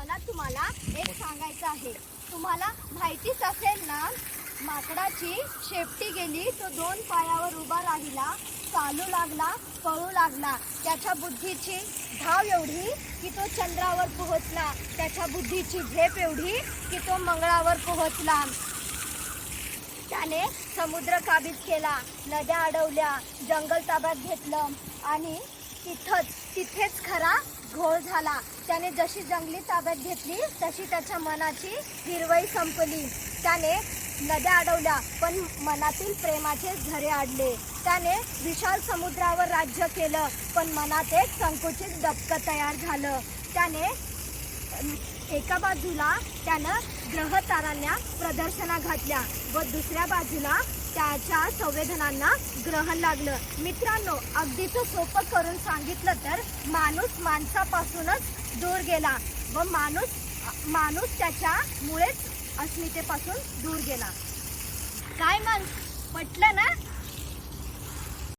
मला तुम्हाला एक सांगायचं आहे. तुम्हाला माहितीच असेल ना माकडाची शेपटी गेली तो दोन पायावर उभा राहिला चालू लागला पळू लागला. त्याच्या बुद्धीची धाव एवढी की तो चंद्रावर पोहोचला. त्याच्या बुद्धीची झेप एवढी की तो मंगळावर पोहोचला. त्याने समुद्र काबीज केला नद्या अडवल्या जंगल ताब्यात घेतलं आणि तिथंच घोळ झाला. त्याने जशी जंगली ताब्यात घेतली तशी त्याच्या मनाची हिरवई संपली. त्याने नद्या अडवल्या पण मनातील प्रेमाचे झरे आडले. त्याने विशाल समुद्रावर राज्य केलं पण मनात एक संकुचित डबकं तयार झालं. त्याने एका बाजूला त्यानं ग्रह तारांना प्रदर्शना घातल्या व दुसऱ्या बाजूला त्याच्या संवेदनांना ग्रहण लागलं. मित्रांनो अगदीच सोपं करून सांगितलं तर माणूस माणसापासूनच दूर गेला व माणूस माणूस त्याच्यामुळेच अस्मितेपासून दूर गेला. काय मग पटलं ना?